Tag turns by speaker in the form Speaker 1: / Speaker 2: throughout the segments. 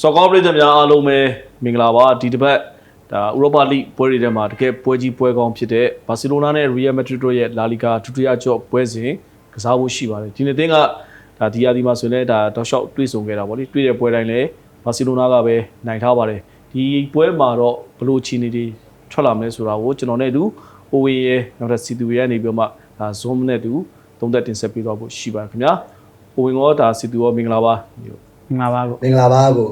Speaker 1: စောကောပရိသတ်များအားလုံးပဲမင်္ဂလာပါဒီတစ်ပတ်ဒါဥရောပလိပွဲတွေထဲမှာတကယ်ပွဲကြီးပွဲကောင်းဖြစ်တဲ့ဘာစီလိုနာနဲ့ရီယယ်မက်ဒရစ်တို့ရဲ့လာလီဂါဒုတိယကြော့ပွဲစဉ်ကစားဖို့ရှိပါတယ်ဒီနေ့သင်းကဒါဒီယာဒီမှာဆိုရင်လည်းဒါတောက်လျှောက်တွေ့ဆုံခဲ့တာပေါ့လေတွေ့တဲ့ပွဲတိုင်းလည်းဘာစီလိုနာကပဲနိုင်ထားပါတယ်ဒီပွဲမှာတော့ဘလို့ချီနေတွေထွက်လာမလဲဆိုတာကိုကျွန်တော်နဲ့အတူအိုဝေရဲ့နောက်ထပ်စီတူရဲ့နေပြီးတော့မှဒါ zoom နဲ့အတူသုံးသက်တင်ဆက်ပေးတော့ဖို့ရှိပါတယ်ခင်ဗျာအိုဝင်ရောဒါစီတူရောမင်္ဂလာပါ
Speaker 2: မင်္ဂလာပါကို
Speaker 3: မင်္ဂလာပါကို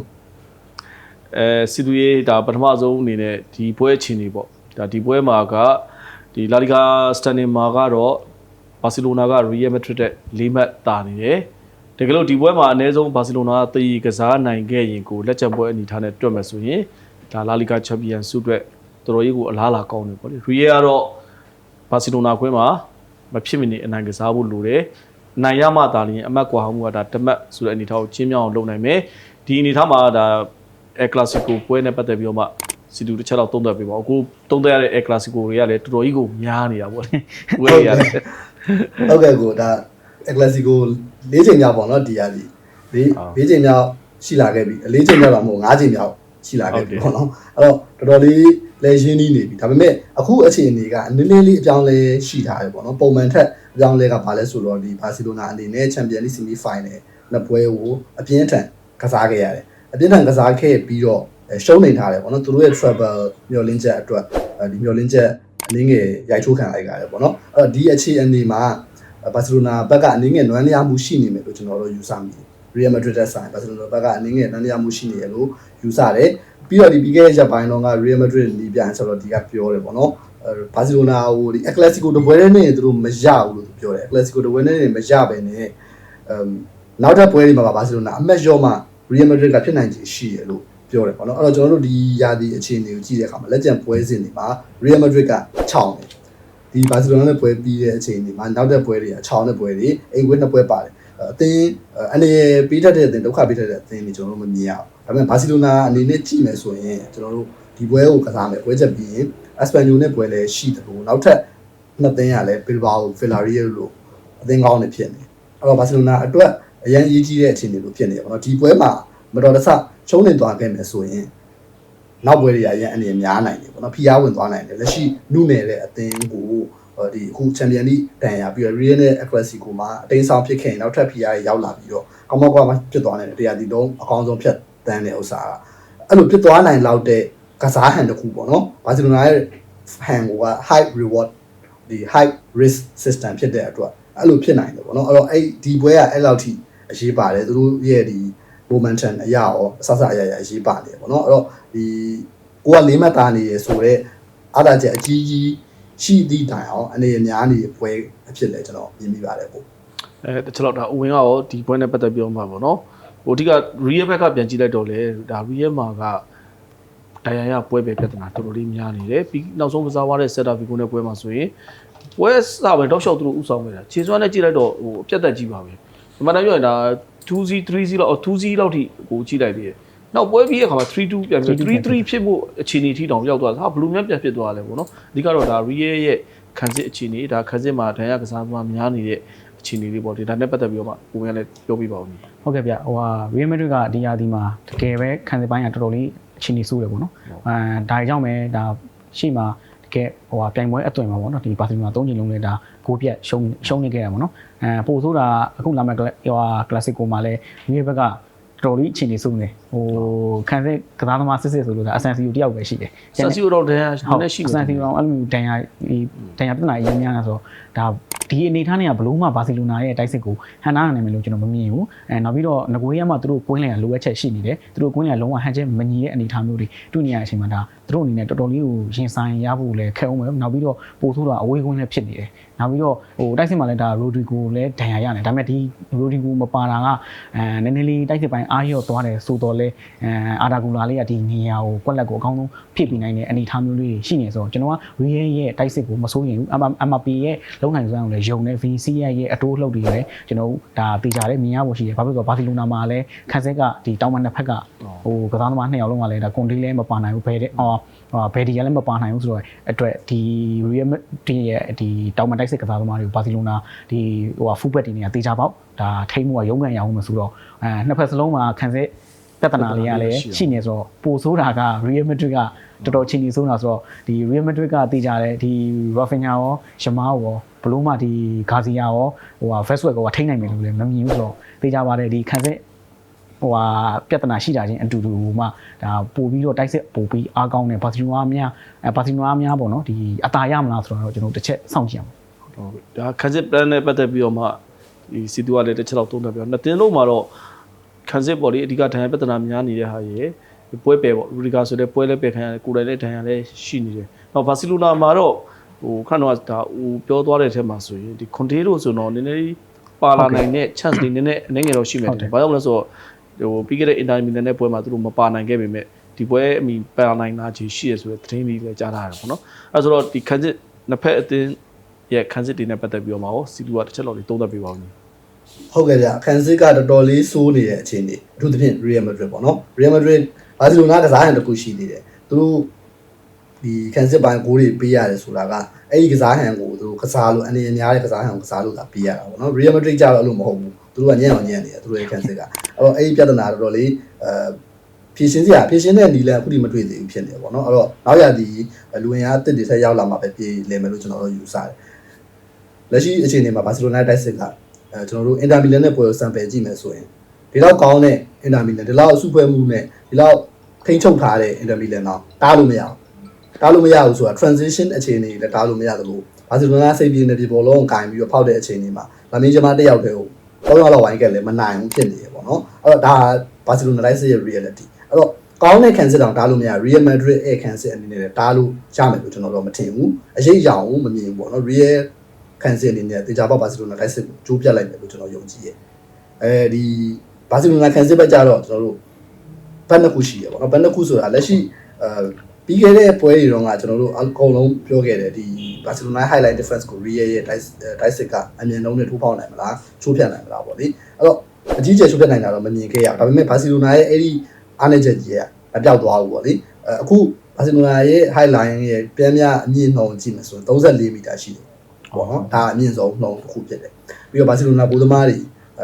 Speaker 1: အဲစီတူရေးဒါပထမဆုံးအနေနဲ့ဒီပွဲအချိန်နေပေါ့ဒါဒီပွဲမှာကဒီလာလီဂါစတန်နင်မာကတော့ဘာစီလိုနာကရီယယ်မက်ဒရစ်တဲ့၄မှတ်တာနေတယ်တကယ်လို့ဒီပွဲမှာအနည်းဆုံးဘာစီလိုနာကတည်ကစားနိုင်ခဲ့ရင်ကိုလက်ချက်ပွဲအနေထားနဲ့တွက်မယ်ဆိုရင်ဒါလာလီဂါချန်ပီယံဆုအတွက်တော်တော်ကြီးကိုအလားအလာကောင်းတယ်ပေါ့လေရီယယ်ကတော့ဘာစီလိုနာခွင်းမှာမဖြစ်မနေအနိုင်ကစားဖို့လိုတယ်နိုင်ရမှသာလျှင်အမတ်ကွာဟမှုကဒါတမတ်ဆိုတဲ့အနေထားကိုချင်းမြောင်းအောင်လုပ်နိုင်မယ်ဒီအနေထားမှာဒါ El Clasico ပွဲနဲ့ပတ်သက်ပြီးတော့မှစီတူတစ်ချက်တော့သုံးသပ်ပေးပါဦးအခုသုံးသပ်ရတဲ့ El Clasico တွေကလည်းတော်တော်ကြီးကိုများနေတာပေါ့လေပွဲတွေရတယ်
Speaker 3: ဟုတ်ကဲ့ကိုဒါအကလစီကို၄ချိန်မြောက်ပေါ့နော်ဒီရာဒီ၄၄ချိန်မြောက်ရှိလာခဲ့ပြီ၄ချိန်မြောက်တော့မဟုတ်၅ချိန်မြောက်ရှိလာခဲ့ပြီပေါ့နော်အဲ့တော့တော်တော်လေးလဲရှင်းနေနေပြီဒါပေမဲ့အခုအခြေအနေကနည်းနည်းလေးအပြောင်းလဲရှိထားတယ်ပေါ့နော်ပုံမှန်ထက်အပြောင်းလဲကဘာလဲဆိုတော့ဒီဘာစီလိုနာအနေနဲ့ချန်ပီယံလိဆီမီဖိုင်နယ်နှစ်ပွဲကိုအပြင်းထန်ကစားခဲ့ရတယ် အပြင်းထန်ကစားခဲ့ပြီးတော့ရှုံးနေထားတယ်ပေါ့နော်သူတို့ရဲ့ travel မျောလင်းချက်အတွက်ဒီမျောလင်းချက်အနည်းငယ်ရိုက်ချိုးခံလိုက်ရတယ်ပေါ့နော်အဲ့တော့ဒီအခြေအနေမှာဘာစီလိုနာဘက်ကအနည်းငယ်နွမ်းလျားမှုရှိနေမယ်လို့ကျွန်တော်တို့ယူဆမိတယ်။ Real Madrid တဲ့ဆိုင်ဘာစီလိုနာဘက်ကအနည်းငယ်နွမ်းလျားမှုရှိနေရလို့ယူဆတယ်။ပြီးတော့ဒီပြီးခဲ့တဲ့ရက်ပိုင်းတော့က Real Madrid ဒီပြန်ဆိုတော့ဒီကပြောတယ်ပေါ့နော်။အဲဘာစီလိုနာဟိုဒီ Atletico တပွဲနဲ့သူတို့မရဘူးလို့ပြောတယ်။ Atletico တပွဲနဲ့မရပဲနဲ့အမ်နောက်ထပ်ပွဲတွေမှာဘာစီလိုနာအမတ်ရောမှ Real Madrid ကဖြစ်နိုင်ခြေရှိရလို့ပြောတယ်ပေါ့နော်။အဲ့တော့ကျွန်တော်တို့ဒီယာဒီအခြေအနေကိုကြည့်တဲ့အခါမှာလက်ကျန်ပွဲစဉ်တွေမှာ Real Madrid က6တယ်။ဒီဘာစီလိုနာနဲ့ပွဲပြီးတဲ့အချိန်ဒီမှာနောက်တဲ့ပွဲတွေအချောင်းတဲ့ပွဲတွေအိမ်ကွင်းနှစ်ပွဲပါတယ်အသင်းအနေနဲ့ပေးထက်တဲ့အသင်းဒုက္ခပေးထက်တဲ့အသင်းတွေကျွန်တော်တို့မမြင်ရအောင်ဒါပေမဲ့ဘာစီလိုနာအနေနဲ့ကြည့်မယ်ဆိုရင်ကျွန်တော်တို့ဒီပွဲကိုကစားမယ်ပွဲချက်ပြီးရင်အက်စပန်ညိုနဲ့ပွဲလည်းရှိတယ်လို့နောက်ထပ်နှစ်သင်းကလည်းဘီလ်ဘာအိုဖီလာရီယယ်လို့အသင်းကောင်းနေဖြစ်နေအဲ့တော့ဘာစီလိုနာအတွက် အရန်ရေးကြီးတဲ့အခြေအနေလို့ဖြစ်နေတယ်ပေါ့နော်ဒီပွဲမှာမတော်တဆချုံးနေသွားခဲ့မယ်ဆိုရင်နောက်ပွဲတွေရရင်အနေများနိုင်တယ်ပေါ့နော်ဖိအားဝင်သွားနိုင်တယ်လက်ရှိနုနယ်တဲ့အသင်းကိုဟိုဒီအခုချန်ပီယံလိတန်ရပြီးတော့ Real နဲ့ Clasico မှာအတင်းဆောင်ဖြစ်ခဲ့ရင်နောက်ထပ်ဖိအားတွေရောက်လာပြီးတော့ကောင်းကောင်းကွာမှဖြစ်သွားနိုင်တယ်တရားဒီလုံးအကောင်းဆုံးဖြတ်တန်းတဲ့ဥစ္စာကအဲ့လိုဖြစ်သွားနိုင်လောက်တဲ့ကစားဟန်တစ်ခုပေါ့နော်ဘာစီလိုနာရဲ့ဟန်က high reward ဒီ high risk system ဖြစ်တဲ့အတွက်အဲ့လိုဖြစ်နိုင်တယ်ပေါ့နော်အဲ့တော့အဲ့ဒီပွဲကအဲ့လောက်ထိ အရေးပါတယ်သူတို့ရဲ့ဒီ momentum အရာရောအဆဆအရာရာအရေးပါတယ်ပေါ့နော်အဲ့တော့ဒီကိုကလေးမှတ်သားနေရဆိုတော့အားသာချက်အကြီးကြီးရှိသည့်တိုင်အောင်အနေအများနေပွဲအဖြစ်လဲကျွန်တော်မြင်မိပါတယ်ပေါ့
Speaker 1: အဲတချို့တော့ဒါအဝင်ကရောဒီပွဲနဲ့ပတ်သက်ပြီးတော့မှာပေါ့နော်ဟိုအဓိကရီယယ်ဘက်ကပြန်ကြည့်လိုက်တော့လေဒါရီယယ်မှာကဒိုင်ယာရပွဲပဲပြဿနာတော်တော်လေးများနေတယ်ပြီးနောက်ဆုံးကစားသွားတဲ့ဆက်တာဗီကိုနဲ့ပွဲမှာဆိုရင်ပွဲစပဲတောက်လျှောက်သူတို့ဥဆောင်နေတာခြေစွမ်းနဲ့ကြည့်လိုက်တော့ဟိုအပြတ်သက်ကြီးပါပဲ ဒီမှာတော့ပြောရင်ဒါ 2C 3C လောက် 2C လောက်ထိကိုကြည့်လိုက်ပြီးနောက်ပွဲပြီးတဲ့ခါမှာ3-2ပြန်ပြီး3-3ဖြစ်ဖို့အခြေအနေထိတောင်ရောက်သွားတာဟာဘလူးများပြန်ဖြစ်သွားတယ်ပေါ့နော်အဓိကတော့ဒါရီယယ်ရဲ့ခံစစ်အခြေအနေဒါခံစစ်မှာဒဏ်ရာကစားသမားများနေတဲ့အခြေအနေလေးပေါ့ဒီဒါနဲ့ပတ်သက်ပြီးတော့မှကိုယ်ကလည်းပြောပြပါဦး
Speaker 2: ဟုတ်ကဲ့ဗျဟိုဟာ Real Madrid ကဒီရာသီမှာတကယ်ပဲခံစစ်ပိုင်းကတော်တော်လေးအချိန်ကြီးစိုးတယ်ပေါ့နော်အဲဒါကြောင့်ပဲဒါရှေ့မှာ တကယ်ဟိုဟာပြိုင်ပွဲအသွင်မှာပေါ့နော်ဒီဘာစီလိုနာ၃ချိန်လုံးလဲဒါဂိုးပြတ်ရှုံးရှုံးနေခဲ့တာပေါ့နော်အဲပို့ဆိုတာအခုလာမယ့်ဟိုဟာကလပ်စကိုမှာလဲဒီဘက်ကတော်တော်လေးအချိန်နေဆုံးနေ ဟိုခံစစ်ကစားသမားစစ်စစ်ဆိုလို့ဒါအဆန်စီကိုတယောက်ပဲရှိတယ်
Speaker 1: ဆန်စီကိုတော့တန်းန
Speaker 2: ဟုတ်
Speaker 1: ည်းရှိ
Speaker 2: အဆန်စီကောင်အဲ့လိုမျိုးတန်ရာဒီတန်ရာပြဿနာအရင်များတာဆိုတော့ဒါဒီအနေထားနဲ့ကဘလို့မှဘာစီလိုနာရဲ့တိုက်စစ်ကိုဟန်နာနိုင်မယ်လို့ကျွန်တော်မမြင်ဘူးအဲနောက်ပြီးတော့ငကိုရီးယားမှာသူတို့ကွင်းလည်ကလိုအပ်ချက်ရှိနေတယ်သူတို့ကွင်းလည်ကလုံးဝဟန်ချက်မညီတဲ့အနေထားမျိုးတွေတွေ့နေရတဲ့အချိန်မှာဒါသူတို့အနေနဲ့တော်တော်လေးကိုရင်ဆိုင်ရဖို့လည်းခက်အောင်ပဲနောက်ပြီးတော့ပို့ဆိုးတာအဝေးကွင်းလည်းဖြစ်နေတယ်နောက်ပြီးတော့ဟိုတိုက်စစ်မှာလည်းဒါရိုဒီဂိုလည်းဒဏ်ရာရတယ်ဒါပေမဲ့ဒီရိုဒီဂိုမပါတာကအဲနည်းနည်းလေးတိုက်စစ်ပိုင်းအားရော့သွားတယ်ဆိုတော့လဲအဲအာဒါဂူလာလေးကဒီနေရာကိုကွက်လက်ကိုအကောင်းဆုံးဖြစ်ပြီးနိုင်တဲ့အနေအထားမျိုးလေးတွေရှိနေဆိုတော့ကျွန်တော်က Real ရဲ့တိုက်စစ်ကိုမစိုးရင်ဘူး MMP ရဲ့လုံနိုင်စွမ်းကိုလည်းယုံတယ် VC ရဲ့အတိုးလှုပ်တွေလည်းကျွန်တော်ဒါတေချာလည်းမြင်ရဖို့ရှိတယ်ဘာဖြစ်လို့လဲဆိုတော့ဘာစီလိုနာမှာလည်းခန်းဆက်ကဒီတောင်မန်နှစ်ဖက်ကဟိုကစားသမားနှစ်ယောက်လုံးကလည်းဒါကွန်တီလည်းမပါနိုင်ဘူးဘယ်တဲ့အော်ဘယ်ဒီကလည်းမပါနိုင်ဘူးဆိုတော့အတွက်ဒီ Real ဒီရဲ့ဒီတောင်မန်တိုက်စစ်ကစားသမားတွေကိုဘာစီလိုနာဒီဟိုဟာဖူးဘက်တီနေကတေချာပေါက်ဒါထိမ့်မှုကရုံးကန်ရအောင်မဆိုတော့အဲနှစ်ဖက်စလုံးမှာခန်းဆက် ပြဿနာလေးကလည်းရှိနေဆိုတော့ပိုဆိုးတာက Real Madrid ကတော်တော်ချင်းကြီးဆုံးတာဆိုတော့ဒီ Real Madrid ကတေချာတယ်ဒီ Rafinha ရောရှမားရောဘလို့မှဒီဂါစီယာရောဟိုဟာ Vestwell ကထိနိုင်မယ်လို့လည်းမမြင်ဘူးဆိုတော့တေချာပါတယ်ဒီခန်းဆက်ဟိုဟာပြဿနာရှိတာချင်းအတူတူမှဒါပို့ပြီးတော့တိုက်စစ်ပို့ပြီးအားကောင်းတယ်ဘာစီလိုနာများအဲဘာစီလိုနာများပေါ့နော်ဒီအတာရမလားဆိုတော့ကျွန်တော်တစ်ချက်စောင့်ကြည့်အောင်
Speaker 1: ဟုတ်ဒါခန်းစစ် plan နဲ့ပတ်သက်ပြီးတော့မှဒီစီတူကလည်းတစ်ချက်တော့သုံးသပ်ပြီးတော့နှစ်တင်းလုံးမှာတော့ ခန်းစစ်ပေါ်လေအဓိကဒဏ်ရာပြဿနာများနေတဲ့ဟာရေပွဲပယ်ပေါ့ရူဒီကာဆိုတဲ့ပွဲလည်းပယ်ခံရတယ်ကိုယ်တိုင်လည်းဒဏ်ရာလည်းရှိနေတယ်။နောက်ဘာစီလိုနာမှာတော့ဟိုခဏတော့ဒါဟိုပြောသွားတဲ့အထက်မှာဆိုရင်ဒီကွန်တေလိုဆိုတော့နည်းနည်းပါလာနိုင်တဲ့ chance တွေနည်းနည်းအနေငယ်တော့ရှိမယ်တယ်။ဘာကြောင့်လဲဆိုတော့ဟိုပြီးခဲ့တဲ့ Inter Milan နဲ့ပွဲမှာသူတို့မပါနိုင်ခဲ့ပေမဲ့ဒီပွဲအမီပါနိုင်တာကြီးရှိရဆိုတဲ့သတင်းတွေလည်းကြားထားရတယ်ပေါ့နော်။အဲဆိုတော့ဒီခန်းစစ်နှစ်ဖက်အသင်းရဲ့ခန်းစစ်တွေနဲ့ပတ်သက်ပြီးတော့မှာရောစီတူကတစ်ချက်လောက်လေးသုံးသပ်ပေးပါဦးညီ
Speaker 3: ဟုတ်ကဲ့ဗျခန်းစစ်ကတော်တော်လေးစိုးနေတဲ့အခြေအနေအထူးသဖြင့် Real Madrid ပေါ့နော် Real Madrid ဘာစီလိုနာကစားရတဲ့တစ်ခုရှိနေတယ်သူတို့ဒီခန်းစစ်ပိုင်းဂိုးတွေပေးရတယ်ဆိုတာကအဲ့ဒီကစားဟန်ကိုသူတို့ကစားလို့အနေအများတဲ့ကစားဟန်ကိုကစားလို့သာပေးရတာပေါ့နော် Real Madrid ကြတော့အဲ့လိုမဟုတ်ဘူးသူတို့ကညံ့အောင်ညံ့နေတယ်သူတို့ရဲ့ခန်းစစ်ကအဲ့တော့အဲ့ဒီပြဿနာတော်တော်လေးအဲဖြည့်ရှင်းစရာဖြည့်ရှင်းတဲ့နီလန်အခုထိမတွေ့သေးဘူးဖြစ်နေတယ်ပေါ့နော်အဲ့တော့နောက်ရသည်လူဝင်အားအစ်စ်တွေဆက်ရောက်လာမှာပဲပြည်လည်မယ်လို့ကျွန်တော်တို့ယူဆတယ်လက်ရှိအခြေအနေမှာဘာစီလိုနာတိုက်စစ်က အဲကျွန်တော်တို့အင်တာမီလန်နဲ့ပွဲကိုစံပယ်ကြည့်မယ်ဆိုရင်ဒီလောက်ကောင်းတဲ့အင်တာမီလန်ဒီလောက်အစုပွဲမှုနဲ့ဒီလောက်ထိန်းချုပ်ထားတဲ့အင်တာမီလန်တော့တားလို့မရဘူးတားလို့မရဘူးဆိုတာ transition အခြေအနေလည်းတားလို့မရသလိုဘာစီလိုနာစိတ်ပြင်းတဲ့ဒီဘောလုံးကိုကင်ပြီးတော့ဖောက်တဲ့အခြေအနေမှာလာမင်းဂျမားတစ်ယောက်တည်းကိုတော့ရောက်တော့ဝိုင်းကလည်းမနိုင်ဘူးဖြစ်နေရပေါ့နော်အဲ့တော့ဒါဘာစီလိုနာတိုက်စစ်ရဲ့ reality အဲ့တော့ကောင်းတဲ့ခံစစ်တောင်တားလို့မရ Real Madrid ရဲ့ခံစစ်အနေနဲ့လည်းတားလို့ရမယ်လို့ကျွန်တော်တော့မထင်ဘူးအရေးရအောင်မမြင်ဘူးပေါ့နော် Real ခံစစ်အနေနဲ့တေချာပေါက်ဘာစီလိုနာတိုက်စစ်ကိုကျိုးပြတ်လိုက်မယ်လို့ကျွန်တော်ယုံကြည်ရဲ့အဲဒီဘာစီလိုနာခံစစ်ဘက်ကြတော့ကျွန်တော်တို့ဘက်နှစ်ခုရှိရပေါ့နော်ဘက်နှစ်ခုဆိုတာလက်ရှိအဲပြီးခဲ့တဲ့ပွဲတွေတော့ကကျွန်တော်တို့အကုန်လုံးပြောခဲ့တယ်ဒီဘာစီလိုနာ highlight difference ကို Real ရဲ့ dice dice ကအမြင်လုံးနဲ့ထိုးပေါက်နိုင်မလားချိုးဖြတ်နိုင်မလားပေါ့လေအဲ့တော့အကြီးကျယ်ချိုးဖြတ်နိုင်တာတော့မမြင်ခဲ့ရဘူးဒါပေမဲ့ဘာစီလိုနာရဲ့အဲ့ဒီအားနေချက်ကြီးကမပြောက်သွားဘူးပေါ့လေအဲအခုဘာစီလိုနာရဲ့ highlight ရဲ့ပြန်ပြအမြင့်နှုန်းကြည့်မယ်ဆိုရင်34မီတာရှိတယ် ပေါ့နော်ဒါအမြင့်ဆုံးနှုန်းတစ်ခုဖြစ်တယ်ပြီးတော့ဘာစီလိုနာဘိုးသမားတွေ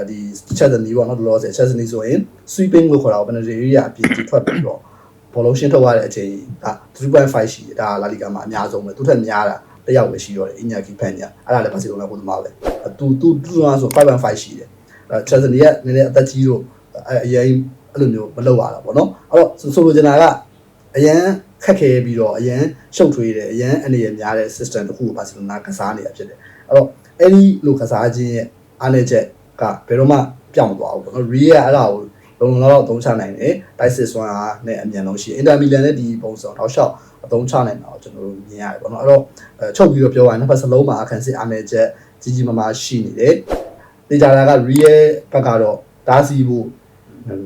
Speaker 3: ဒီချက်သနီးပေါ့နော်တော်တော်ဆယ်ချက်သနီးဆိုရင် sweeping လို့ခေါ်တာပေါ့ penalty area အပြင်ကြီးထွက်ပြီးတော့ဘောလုံးရှင်းထုတ်ရတဲ့အချိန်ဒါ3.5ရှိတယ်ဒါလာလီဂါမှာအများဆုံးပဲသူထက်များတာတယောက်ပဲရှိတော့တယ်အညာကီဖန်ညာအဲ့ဒါလည်းဘာစီလိုနာဘိုးသမားပဲသူသူသူကဆို5.5ရှိတယ်အဲချက်သနီးကနည်းနည်းအသက်ကြီးတော့အဲအရင်အဲ့လိုမျိုးမလုပ်ရတာပေါ့နော်အဲ့တော့ဆိုလိုချင်တာကအရန် ခက်ခဲပြီးတော့အရန်ရှုပ်ထွေးတယ်အရန်အနေရများတဲ့ system တစ်ခုကိုဘာစီလိုနာကစားနေတာဖြစ်တယ်အဲ့တော့အဲ့ဒီလိုကစားခြင်းရဲ့အားနည်းချက်ကဘယ်တော့မှပြောင်းမသွားဘူးပေါ့နော် real အဲ့ဒါကိုလုံလုံလောက်လောက်သုံးချနိုင်တယ်တိုက်စစ်စွမ်းအားနဲ့အမြန်ဆုံးရှိတယ်အင်တာမီလန်နဲ့ဒီပုံစံထောက်လျှောက်အသုံးချနိုင်တာကိုကျွန်တော်တို့မြင်ရတယ်ပေါ့နော်အဲ့တော့အဲချုပ်ပြီးတော့ပြောရရင်နှစ်ဖက်စလုံးမှာအခန်းစစ်အားနည်းချက်ကြီးကြီးမားမားရှိနေတယ်တေချာတာက real ဘက်ကတော့တားဆီးဖို့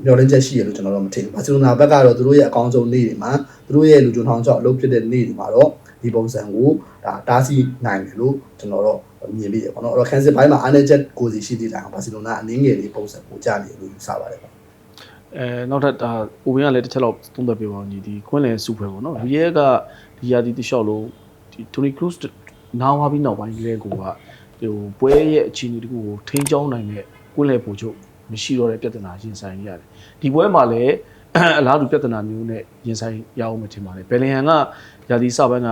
Speaker 3: မျှော်လင့်ချက်ရှိရလို့ကျွန်တော်တို့မထင်ဘူးဘာစီလိုနာဘက်ကတော့သူတို့ရဲ့အကောင်းဆုံးနေ့တွေမှာသူတို့ရဲ့လူကြုံထောင်ချောက်အလုပ်ဖြစ်တဲ့နေ့တွေမှာတော့ဒီပုံစံကိုဒါတားဆီးနိုင်တယ်လို့ကျွန်တော်တို့မြင်ပြီးရပေါ့နော်အဲ့တော့ခန်းစစ်ပိုင်းမှာအားနည်းချက်ကိုစီရှိသေးတယ်ဘာစီလိုနာအနည်းငယ်လေးပုံစံကိုကြားနေလို့ယူဆပါတယ်ပေါ့
Speaker 1: အဲနောက်ထပ်ဒါအိုဝင်ကလည်းတစ်ချက်လောက်သုံးသပ်ပြပါဦးညီဒီကွင်းလယ်စုဖွဲပေါ့နော်ရီယဲကဒီယာဒီတလျှောက်လုံးဒီတိုနီကရူးနားဝါပြီးနောက်ပိုင်းကလေးကိုကဟိုပွဲရဲ့အခြေအနေတခုကိုထိန်းချောင်းနိုင်တဲ့ကွင်းလယ်ပုံချုပ် မရှိတော့တဲ့ပြဿနာရင်ဆိုင်ရတယ်ဒီပွဲမှာလည်းအလားတူပြဿနာမျိုးနဲ့ရင်ဆိုင်ရအောင်မထင်ပါနဲ့ဘယ်လင်ဟန်ကယာဒီစပိုင်းက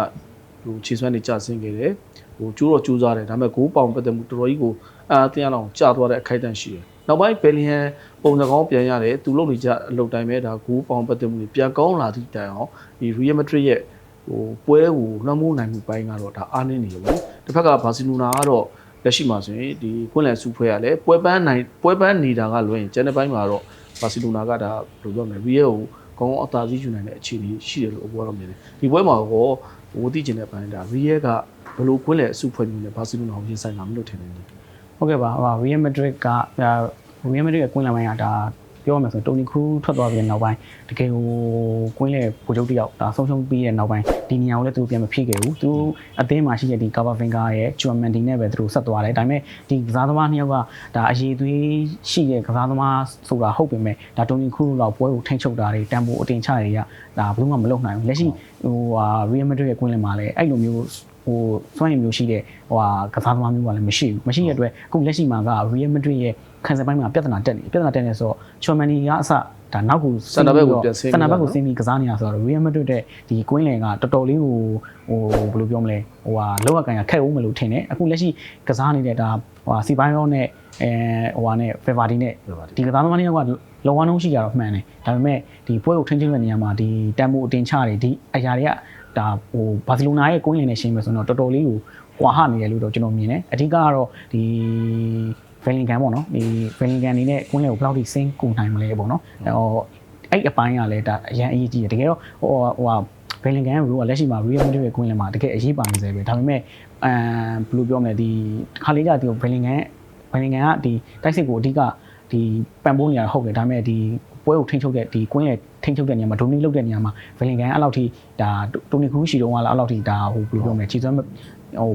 Speaker 1: ဟိုခြေစွမ်းတွေကျဆင်းခဲ့တယ်ဟိုကျိုးတော့ကျိုးစားတယ်ဒါပေမဲ့ဂိုးပေါင်ပတ်သက်မှုတော်တော်ကြီးကိုအာအသင်းအောင်ကြာသွားတဲ့အခိုက်အတန့်ရှိတယ်နောက်ပိုင်းဘယ်လီယံပုံစံကောင်းပြန်ရတယ်သူလုပ်နေကြအလုပ်တိုင်းပဲဒါဂိုးပေါင်ပတ်သက်မှုတွေပြန်ကောင်းလာသည့်တိုင်အောင်ဒီ Real Madrid ရဲ့ဟိုပွဲကိုနှမိုးနိုင်မှုပိုင်းကတော့ဒါအားနည်းနေတယ်ပေါ့တစ်ဖက်ကဘာစီလိုနာကတော့ လက်ရှိမှာဆိုရင်ဒီကွင်းလန်စုဖွဲ့ရလဲပွဲပန်းနိုင်ပွဲပန်းနေတာကလွှဲရင်ကျန်တဲ့ဘက်မှာတော့ဘာစီလိုနာကဒါဘယ်လိုပြောမလဲ Real ကိုကောင်းကောင်းအသာစီးယူနိုင်တဲ့အခြေအနေရှိတယ်လို့အပေါ်တော့မြင်တယ်ဒီပွဲမှာတော့ဝိုးသိကျင်တဲ့ပိုင်းဒါ Real ကဘယ်လိုကွင်းလန်အစုဖွဲ့မျိုးနဲ့ဘာစီလိုနာကိုရင်ဆိုင်လာမလို့ထင်တယ်
Speaker 2: ဟုတ်ကဲ့ပါဟို Real Madrid က Real Madrid ရဲ့ကွင်းလမ်းပိုင်းကဒါ ပြောရမယ်ဆိုရင်တိုနီခရူးထွက်သွားပြီးတဲ့နောက်ပိုင်းတကယ်ဟိုကွင်းလေပူချုပ်တယောက်ဒါဆုံးရှုံးပြီးတဲ့နောက်ပိုင်းဒီနေရာကိုလည်းသူပြန်မဖြစ်ခဲ့ဘူးသူအသင်းမှာရှိတဲ့ဒီ Cover Finger ရဲ့ Chuamandi နဲ့ပဲသူတို့ဆက်သွားတယ်ဒါပေမဲ့ဒီကစားသမားနှစ်ယောက်ကဒါအရေးသွေးရှိတဲ့ကစားသမားဆိုတာဟုတ်ပေမဲ့ဒါတိုနီခရူးလောက်ပွဲကိုထိန်းချုပ်တာတွေတန်ဖိုးအတင်ချတွေကဒါဘယ်လို့မှမလုပ်နိုင်ဘူးလက်ရှိဟိုဟာ Real Madrid ရဲ့ကွင်းလမ်းမှာလည်းအဲ့လိုမျိုးဟိုစွမ်းရည်မျိုးရှိတဲ့ဟိုဟာကစားသမားမျိုးကလည်းမရှိဘူးမရှိတဲ့အတွက်အခုလက်ရှိမှာက Real Madrid ရဲ့ ခံစားပိုင်းမှာပြဿနာတက်နေပြဿနာတက်နေဆိုတော့ Chomani ကအစဒါနောက်ကို
Speaker 1: စင်တာဘက်ကိုပြန်ဆင်း
Speaker 2: စင်တာဘက်ကိုဆင်းပြီးကစားနေရဆိုတော့ Real Madrid တဲ့ဒီကွင်းလင်ကတော်တော်လေးဟိုဟိုဘယ်လိုပြောမလဲဟိုဟာလောက်အကန်ရခက်ဦးမလို့ထင်တယ်အခုလက်ရှိကစားနေတဲ့ဒါဟိုဟာစီပိုင်းရောနဲ့အဲဟိုဟာနဲ့ Feverdi နဲ့ဒီကစားသမားတွေကလောဝမ်းလုံးရှိကြတော့မှန်တယ်ဒါပေမဲ့ဒီပွဲကိုထိန်းချုပ်တဲ့နေရာမှာဒီတန်မိုအတင်ချတွေဒီအရာတွေကဒါဟိုဘာစီလိုနာရဲ့ကွင်းလင်နဲ့ရှင်းမယ်ဆိုတော့တော်တော်လေးကိုကွာဟနေတယ်လို့တော့ကျွန်တော်မြင်တယ်အဓိကကတော့ဒီ ဗယ်လင်ကန်ပေါ့နော်ဒီဗယ်လင်ကန်အနေနဲ့ကွင်းလေကိုဘယ်လောက်ထိစင်းကုန်နိုင်မလဲပေါ့နော်ဟိုအဲ့အပိုင်းကလည်းဒါအရန်အရေးကြီးတယ်တကယ်တော့ဟိုဟိုဗယ်လင်ကန်ကလက်ရှိမှာ Real Madrid ရဲ့ကွင်းလေမှာတကယ်အရေးပါနေစေပဲဒါပေမဲ့အမ်ဘယ်လိုပြောမလဲဒီခါလေးကဒီဗယ်လင်ကန်ဗယ်လင်ကန်ကဒီတိုက်စစ်ကိုအဓိကဒီပံ့ပိုးနေရဟုတ်တယ်ဒါပေမဲ့ဒီပွဲကိုထိန်းချုပ်တဲ့ဒီကွင်းလေထိန်းချုပ်တဲ့နေရာမှာဒိုနီလုတ်တဲ့နေရာမှာဗယ်လင်ကန်အဲ့လောက်ထိဒါတိုနီခရူးရှိတော့ကလည်းအဲ့လောက်ထိဒါဟိုဘယ်လိုပြောမလဲခြေစွမ်း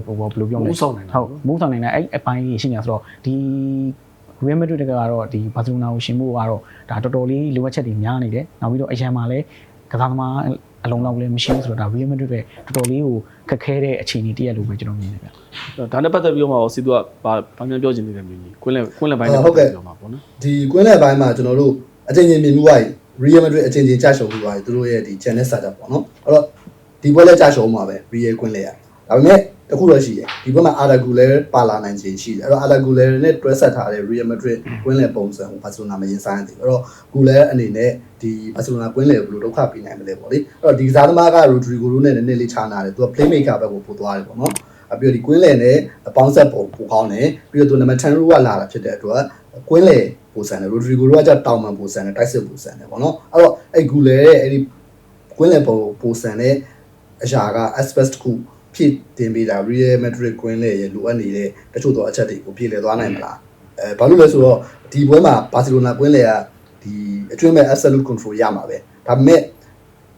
Speaker 2: ဟိုဘယ်လိုပြောမလဲ
Speaker 1: မူးဆောင်နိုင်တာ
Speaker 2: ဟုတ်မူးဆောင်နိုင်တဲ့အဲ့အပိုင်းကြီးရှိနေတာဆိုတော့ဒီ Real Madrid တကတော့ဒီဘာစီလိုနာကိုရှင်ဖို့ကတော့ဒါတော်တော်လေးလိုအပ်ချက်တွေများနေတယ်နောက်ပြီးတော့အရန်မှာလည်းကစားသမားအလုံးလောက်လည်းမရှိဘူးဆိုတော့ဒါ Real Madrid ရဲ့တော်တော်လေးကိုခက်ခဲတဲ့အခြေအနေတရက်လို့ပဲကျွန်တော်မြင်တယ်ဗျ
Speaker 1: ဒါနဲ့ပတ်သက်ပြီးတော့မှစီသူကဘာဘာမှပြောချင်နေတယ်မျိုးကြီးကွင်းလန်ကွင်းလန်ပိုင်းနဲ့
Speaker 3: ဟုတ်ကဲ့
Speaker 1: ပြောမှာပေါ့နော်
Speaker 3: ဒီကွင်းလယ်ပိုင်းမှာကျွန်တော်တို့အချင်းချင်းမြင်မှုပါ Real Madrid အချင်းချင်းကြာရှုံးမှုပါသူတို့ရဲ့ဒီ channel setup ပေါ့နော်အဲ့တော့ဒီပွဲလဲကြာရှုံးမှာပဲ Real ကွင်းလယ်ရဒါပေမဲ့ တခုတော့ရှိတယ်ဒီဘက်မှာ Arda Güler ပါလာနိုင်ခြင်းရှိတယ်အဲ့တော့ Arda Güler နဲ့တွဲဆက်ထားတဲ့ Real Madrid ကွင်းလယ်ပုံစံကို Barcelona မရင်ဆိုင်သေးဘူးအဲ့တော့ Güler အနေနဲ့ဒီ Barcelona ကွင်းလယ်ကိုဘယ်လိုဒုက္ခပေးနိုင်မလဲပေါ့လေအဲ့တော့ဒီကစားသမားက Rodrigo တို့နဲ့နည်းနည်းလေးခြားနာတယ်သူက playmaker ဘက်ကိုပို့သွားတယ်ပေါ့နော်အပြီးတော့ဒီကွင်းလယ်နဲ့ပေါင်းဆက်ပုံပိုကောင်းတယ်ပြီးတော့သူနံပါတ်10ကလာတာဖြစ်တဲ့အတွက်ကွင်းလယ်ပိုဆန်တယ် Rodrigo တို့ကကြောက်တောင်မှန်ပိုဆန်တယ်တိုက်စစ်ပိုဆန်တယ်ပေါ့နော်အဲ့တော့အဲ့ Güler ရဲ့အဲ့ဒီကွင်းလယ်ပုံပိုဆန်တဲ့အရာက aspect တစ်ခု ဖြစ်တင်ပေးတာ Real Madrid ကွင်းလယ်ရဲ့လိုအပ်နေတဲ့တချို့သောအချက်တွေကိုပြည်လည်သွားနိုင်မလားအဲဘာလို့လဲဆိုတော့ဒီပွဲမှာ Barcelona ကွင်းလယ်ကဒီအတွင်းမဲ့ absolute control ရမှာပဲဒါပေမဲ့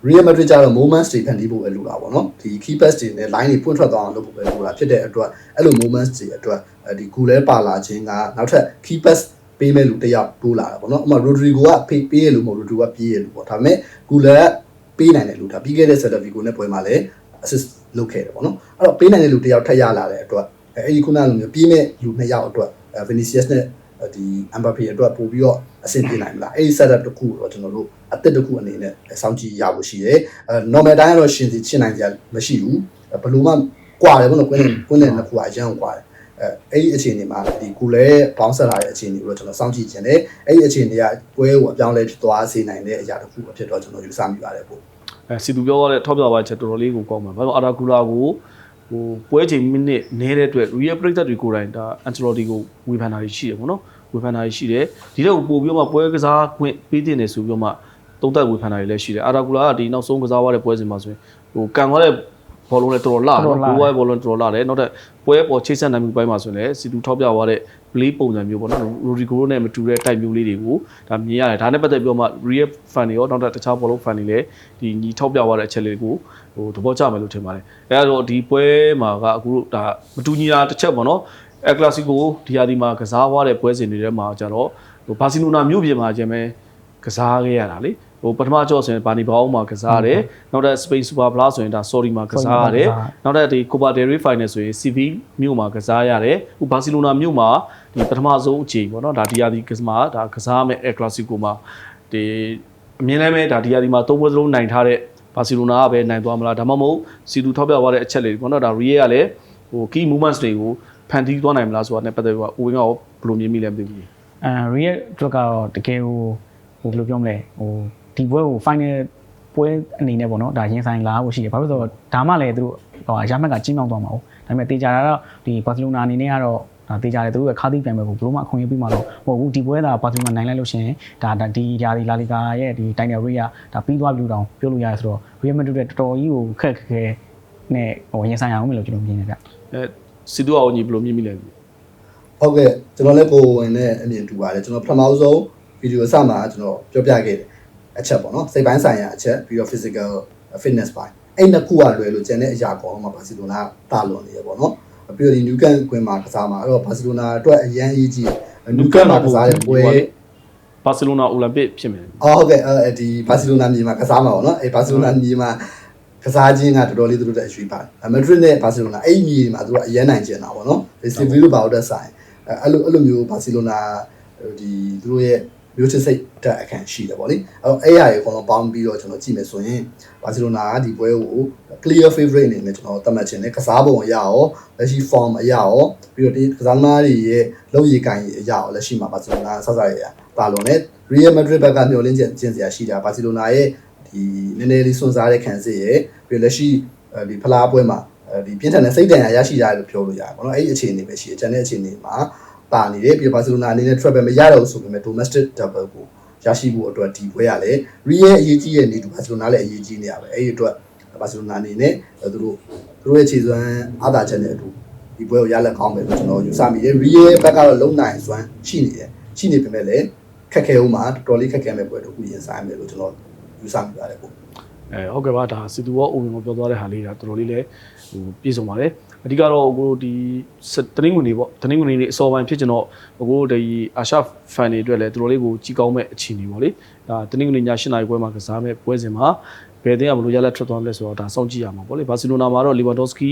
Speaker 3: Real Madrid ကျတော့ moments တွေဖန်တီးဖို့ပဲလိုတာပေါ့နော်ဒီ key pass တွေနဲ့ line တွေပွင့်ထွက်သွားအောင်လုပ်ဖို့ပဲလိုတာဖြစ်တဲ့အတွက်အဲ့လို moments တွေအတွက်ဒီကူလဲပါလာခြင်းကနောက်ထပ် key pass ပေးမဲ့လူတစ်ယောက်တိုးလာတာပေါ့နော်ဥပမာ Rodrigo ကပေးပေးရလို့မဟုတ် Rodrigo ကပြေးရလို့ပေါ့ဒါပေမဲ့ကူလဲကပေးနိုင်တယ်လူဒါပြီးခဲ့တဲ့ Celta Vigo နဲ့ပွဲမှာလည်း assist လုပ်ခဲ့တယ်ပေါ့နော်အဲ့တော့ပေးနိုင်တဲ့လူတစ်ယောက်ထပ်ရလာတဲ့အတွက်အဲ့ဒီခုနလိုမျိုးပြေးမဲ့လူနှစ်ယောက်အတွက် Vinicius နဲ့ဒီ Mbappe အတွက်ပို့ပြီးတော့အဆင်ပြေနိုင်မလားအဲ့ဒီ setup တစ်ခုကိုတော့ကျွန်တော်တို့အသစ်တစ်ခုအနေနဲ့စောင့်ကြည့်ရဖို့ရှိတယ်အဲ normal တိုင်းကတော့ရှင်စီရှင်းနိုင်ကြမရှိဘူးဘယ်လိုမှကွာတယ်ဘုနော်ကွင်းကွင်းနဲ့နှစ်ခုအရန်ကွာတယ်အဲအဲ့ဒီအခြေအနေမှာဒီကူလဲဘောင်းဆက်လာတဲ့အခြေအနေကိုတော့ကျွန်တော်စောင့်ကြည့်ခြင်းတယ်အဲ့ဒီအခြေအနေကပွဲကိုအပြောင်းလဲဖြစ်သွားစေနိုင်တဲ့အရာတစ်ခုဖြစ်တော့ကျွန်တော်ယူဆမိပါတယ်ပို့
Speaker 1: အဲစီသူပြောရတဲ့ထောက်ပြသွားချက်တော်တော်လေးကိုကောင်းပါဘာလို့အာရာကူလာကိုဟိုပွဲချိန်မိနစ်နည်းတဲ့အတွက် Real ပရိသတ်တွေကိုယ်တိုင်ဒါအန်ချလော်တီကိုဝေဖန်တာတွေရှိတယ်ပေါ့နော်ဝေဖန်တာတွေရှိတယ်ဒီတော့ပို့ပြီးတော့မှပွဲကစားခွင့်ပေးတင်နေဆိုပြီးတော့မှသုံးသက်ဝေဖန်တာတွေလည်းရှိတယ်အာရာကူလာကဒီနောက်ဆုံးကစားသွားတဲ့ပွဲစဉ်မှာဆိုရင်ဟိုကန်သွားတဲ့ ဘောလုံးလည်းတော်တော်လာတယ်နော်ဘိုးဝိုင်းဘောလုံးတော်တော်လာတယ်နောက်တဲ့ပွဲပေါ်ချိတ်ဆက်နိုင်မှုပိုင်းမှာဆိုရင်လည်းစီတူထောက်ပြသွားတဲ့ play ပုံစံမျိုးပေါ့နော်ရိုဒီဂိုနဲ့မတူတဲ့ type မျိုးလေးတွေကိုဒါမြင်ရတယ်ဒါနဲ့ပတ်သက်ပြီးတော့မှ real fan တွေရောနောက်တဲ့တခြားဘောလုံး fan တွေလည်းဒီညီထောက်ပြသွားတဲ့အချက်လေးကိုဟိုသဘောကျမယ်လို့ထင်ပါတယ်အဲဒါတော့ဒီပွဲမှာကအခုဒါမတူညီတာတစ်ချက်ပေါ့နော်အဲကလာစီကိုဒီဟာဒီမှာကစားသွားတဲ့ပွဲစဉ်တွေထဲမှာကျတော့ဟိုဘာစီလိုနာမြို့ပြင်မှာကျမ်းပဲကစားခဲ့ရတာလေ ဟိုပထမကြော့ဆိုရင်ဘာနီဘောင်းမှာကစားရတယ်နောက်တဲ့ Spain Super Plus ဆိုရင်ဒါ Sorry မှာကစားရတယ်နောက်တဲ့ဒီ Copa del Rey Final ဆိုရင် CV မြို့မှာကစားရတယ်ဟိုဘာစီလိုနာမြို့မှာဒီပထမဆုံးအချိန်ပေါ့နော်ဒါဒီယာဒီကစားဒါကစားမဲ့ El Clasico မှာဒီအမြင်လည်းပဲဒါဒီယာဒီမှာသုံးပွဲစလုံးနိုင်ထားတဲ့ဘာစီလိုနာကပဲနိုင်သွားမလားဒါမှမဟုတ်စီတူထောက်ပြသွားတဲ့အချက်လေးပေါ့နော်ဒါ Real ကလည်းဟို key movements တွေကိုဖန်တီးသွားနိုင်မလားဆိုတာနဲ့ပတ်သက်ပြီးတော့ဦးဝင်းကရောဘယ်လိုမြင်မိလဲမသိဘူး
Speaker 2: အဲ real အတွက်ကတော့တကယ်ဟိုဟိုဘယ်လိုပြောမလဲဟို ဒီပွဲကို final ပွဲအနေနဲ့ပေါ့နော်ဒါရင်ဆိုင်လာဖို့ရှိတယ်ဘာလို့လဲဆိုတော့ဒါမှလည်းသူတို့ဟိုအရမက်ကကြီးမြောက်သွားမှာ哦ဒါပေမဲ့တေချာတာတော့ဒီဘာစီလိုနာအနေနဲ့ကတော့ဒါတေချာတယ်သူတို့ကခါးသီးပြန်မဲ့ကိုဘယ်လိုမှအခွင့်အရေးပေးမှာတော့မဟုတ်ဘူးဒီပွဲကဘာစီလိုနာနိုင်လိုက်လို့ရှိရင်ဒါဒါဒီဂျာဒီလာလီဂါရဲ့ဒီတိုင်နယ်ရီကဒါပြီးသွားပြီလို့တောင်ပြောလို့ရတယ်ဆိုတော့ real madrid တော်တော်ကြီးကိုခက်ခဲခဲနဲ့ဟိုရင်ဆိုင်အောင်မလို့ကျွန်တော်မြင်နေကြ
Speaker 1: အဲစီတူအောင်ကြီးဘယ်လိုမြင်မိလဲ
Speaker 3: ဟုတ်ကဲ့ကျွန်တော်လည်းကိုယ်ဝင်တဲ့အမြင်တူပါတယ်ကျွန်တော်ပထမဆုံးဗီဒီယိုစမှာကျွန်တော်ပြောပြခဲ့တယ် အချက်ပေါ့နော်စိတ်ပိုင်းဆိုင်ရာအချက်ပြီးတော့ physical fitness ပိုင်းအဲ့နှစ်ခုကလွယ်လို့ကျန်တဲ့အရာအကုန်လုံးမှာဘာစီလိုနာတာလွန်နေရပေါ့နော်ပြီးတော့ဒီ New Camp ကွင်းမှာကစားမှာအဲ့တော့ဘာစီလိုနာအတွက်အရန်အရေးကြီး New Camp မှာကစားတဲ့ပွဲ
Speaker 1: ဘာစီလိုနာအိုလံပစ်ဖြစ်မယ်
Speaker 3: အော်ဟုတ်ကဲ့အဲဒီဘာစီလိုနာမြေမှာကစားမှာပေါ့နော်အဲဘာစီလိုနာမြေမှာကစားခြင်းကတော်တော်လေးသူတို့တက်အရွှေ့ပါတယ်မက်ဒရစ်နဲ့ဘာစီလိုနာအဲ့ဒီမြေမှာသူတို့အရန်နိုင်ကျင်တာပေါ့နော်ဒီစီဗီလိုဘာလို့တက်ဆိုင်အဲ့လိုအဲ့လိုမျိုးဘာစီလိုနာဒီသူတို့ရဲ့ မျိုးချစ်စိတ်တက်အခန့်ရှိတယ်ပေါ့လေအဲ့တော့အဲ့ရရေအကုန်လုံးပေါင်းပြီးတော့ကျွန်တော်ကြည့်မယ်ဆိုရင်ဘာစီလိုနာကဒီပွဲကို clear favorite အနေနဲ့ကျွန်တော်သတ်မှတ်ခြင်းနဲ့ကစားပုံအရရောလက်ရှိ form အရရောပြီးတော့ဒီကစားသမားတွေရဲ့လုံရည်ကန်ရည်အရရောလက်ရှိမှာဘာစီလိုနာဆက်ဆက်ရတာလုံးနဲ့ Real Madrid ဘက်ကမျှော်လင့်ချက်ကျင်စရာရှိတာဘာစီလိုနာရဲ့ဒီနည်းနည်းလေးစွန့်စားတဲ့ခံစစ်ရဲ့ပြီးတော့လက်ရှိဒီဖလားပွဲမှာဒီပြင်းထန်တဲ့စိတ်ဒဏ်ရာရရှိကြတယ်လို့ပြောလို့ရတယ်ပေါ့နော်အဲ့ဒီအခြေအနေပဲရှိတယ်ကျန်တဲ့အခြေအနေမှာ ပါနေတယ်ပြီးတော့ဘာစီလိုနာအနေနဲ့ trap ပဲမရတော့ဘူးဆိုပေမဲ့ domestic double ကိုရရှိဖို့အတွက်ဒီပွဲရလဲ Real အရေးကြီးရဲ့နေတူဘာစီလိုနာလည်းအရေးကြီးနေရပဲအဲ့ဒီအတွက်ဘာစီလိုနာအနေနဲ့သူတို့သူတို့ရဲ့ခြေစွမ်းအားသာချက်နဲ့အတူဒီပွဲကိုရလက်ကောင်းပဲလို့ကျွန်တော်ယူဆမိတယ် Real ဘက်ကတော့လုံနိုင်စွမ်းရှိနေတယ်ရှိနေပေမဲ့လည်းခက်ခဲဦးမှာတော်တော်လေးခက်ခဲမဲ့ပွဲတစ်ခုရင်ဆိုင်မယ်လို့ကျွန်တော်ယူဆမိပါတယ်ကို
Speaker 1: အဲဟုတ်ကဲ့ပါဒါစီတူရောအိုဝင်ကိုပြောသွားတဲ့ဟာလေးဒါတော်တော်လေးလည်းဟိုပြည့်စုံပါတယ် အဓိကတော့ကိုတို့ဒီတနင်္ဂနွေနေ့ပေါ့တနင်္ဂနွေနေ့အစောပိုင်းဖြစ်ကျွန်တော်ကိုတို့ဒီအာရှဖန်တွေအတွက်လည်းတော်တော်လေးကိုကြီးကောင်းမဲ့အခြေအနေပေါ့လေဒါတနင်္ဂနွေည7:00နာရီပွဲမှာကစားမဲ့ပွဲစဉ်မှာဘယ်တင်းကဘလို့ရလက်ထွက်သွားမလဲဆိုတော့ဒါစောင့်ကြည့်ရမှာပေါ့လေဘာစီလိုနာမှာတော့လီဗာဒိုစကီ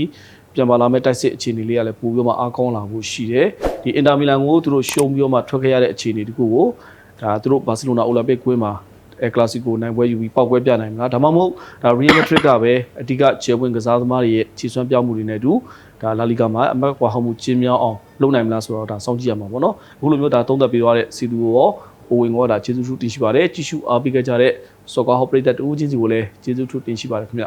Speaker 1: ပြန်ပါလာမဲ့တိုက်စစ်အခြေအနေလေးကလည်းပိုပြီးတော့မှအားကောင်းလာဖို့ရှိတယ်ဒီအင်တာမီလန်ကိုသူတို့ရှုံးပြီးတော့မှထွက်ခဲ့ရတဲ့အခြေအနေတခုကိုဒါသူတို့ဘာစီလိုနာအိုလံပစ်ကွင်းမှာ အဲကလာစီကိုနိုင်ပွဲယူပြီးပောက်ပွဲပြနိုင်မလားဒါမှမဟုတ်ဒါ Real Madrid ကပဲအဓိကခြေဝင်ကစားသမားတွေရဲ့ခြေစွမ်းပြောင်းမှုတွေနဲ့အတူဒါလာလီဂါမှာအမတ်ကွာဟောက်မှုကျင်းမြောင်းအောင်လုပ်နိုင်မလားဆိုတော့ဒါစောင့်ကြည့်ရမှာပေါ့နော်အခုလိုမျိုးဒါသုံးသက်ပြီးသွားတဲ့စီတူရောအိုဝင်ကဒါကျေးဇူးထူးတင်ရှိပါတယ်ကြည့်ရှုအားပေးကြတဲ့စော်ကားဟောပရိသတ်တူးချင်းစီကိုလည်းကျေးဇူးထူးတင်ရှိပါတယ်ခင်ဗျ